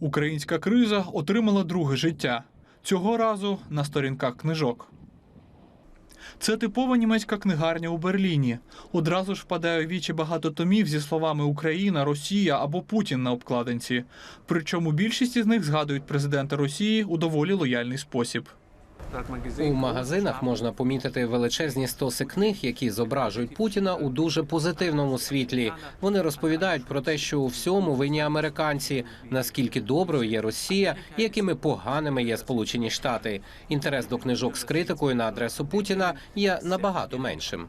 Українська криза отримала друге життя. Цього разу на сторінках книжок. Це типова німецька книгарня у Берліні. Одразу ж впадає вічі багато томів зі словами Україна, Росія або Путін на обкладинці. Причому більшість із них згадують президента Росії у доволі лояльний спосіб. У магазинах можна помітити величезні стоси книг, які зображують Путіна у дуже позитивному світлі. Вони розповідають про те, що у всьому винні американці, наскільки доброю є Росія, якими поганими є Сполучені Штати. Інтерес до книжок з критикою на адресу Путіна є набагато меншим.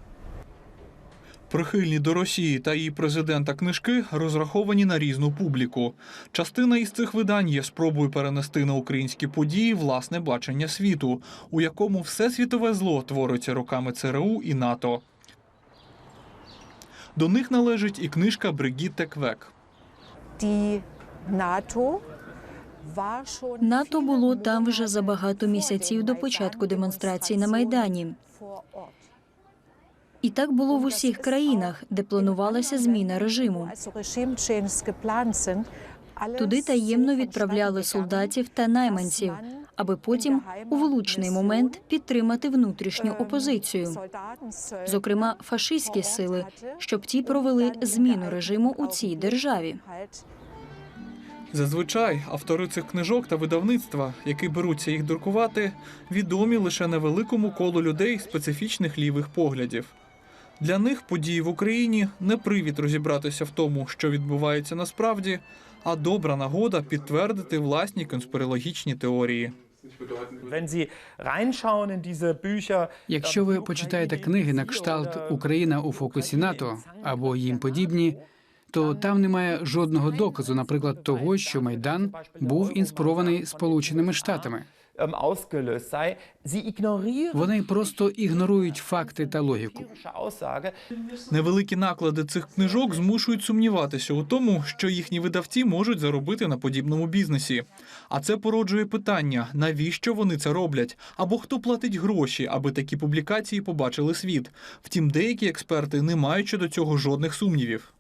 Прихильні до Росії та її президента книжки розраховані на різну публіку. Частина із цих видань є спробою перенести на українські події власне бачення світу, у якому все світове зло твориться руками ЦРУ і НАТО. До них належить і книжка Бригітте Квек. Die NATO НАТО було там вже за багато місяців до початку демонстрацій на Майдані. І так було в усіх країнах, де планувалася зміна режиму. Туди таємно відправляли солдатів та найманців, аби потім у влучний момент підтримати внутрішню опозицію, зокрема фашистські сили, щоб ті провели зміну режиму у цій державі. Зазвичай автори цих книжок та видавництва, які беруться їх друкувати, відомі лише невеликому колу людей специфічних лівих поглядів. Для них події в Україні не привід розібратися в тому, що відбувається насправді, а добра нагода підтвердити власні конспірологічні теорії. Якщо ви почитаєте книги на кшталт Україна у фокусі НАТО або їм подібні, то там немає жодного доказу, наприклад, того, що майдан був інспірований Сполученими Штатами. Sei, Вони просто ігнорують факти та логіку. Невеликі наклади цих книжок змушують сумніватися у тому, що їхні видавці можуть заробити на подібному бізнесі. А це породжує питання: навіщо вони це роблять? Або хто платить гроші, аби такі публікації побачили світ. Втім, деякі експерти не мають щодо цього жодних сумнівів.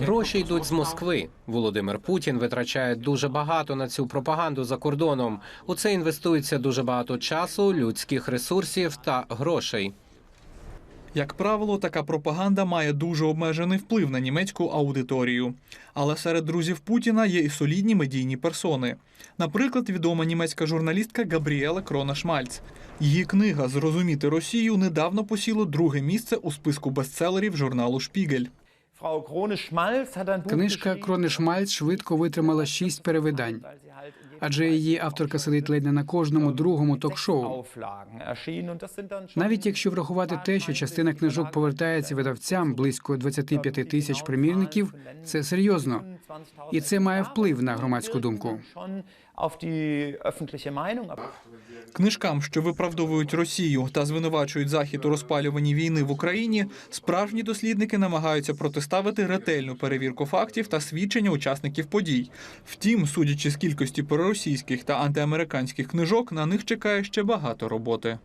Гроші йдуть з Москви. Володимир Путін витрачає дуже багато на цю пропаганду за кордоном. У це інвестується дуже багато часу, людських ресурсів та грошей. Як правило, така пропаганда має дуже обмежений вплив на німецьку аудиторію. Але серед друзів Путіна є і солідні медійні персони. Наприклад, відома німецька журналістка Габріела Крона Шмальц. Її книга Зрозуміти Росію недавно посіло друге місце у списку бестселерів журналу Шпігель. Книжка Крони Шмальц швидко витримала шість перевидань, адже її авторка сидить ледь не на кожному другому ток-шоу. Навіть якщо врахувати те, що частина книжок повертається видавцям близько 25 тисяч примірників, це серйозно. І це має вплив на громадську думку. Книжкам, що виправдовують Росію та звинувачують Захід у розпалюванні війни в Україні, справжні дослідники намагаються протиставити ретельну перевірку фактів та свідчення учасників подій. Втім, судячи з кількості проросійських та антиамериканських книжок, на них чекає ще багато роботи.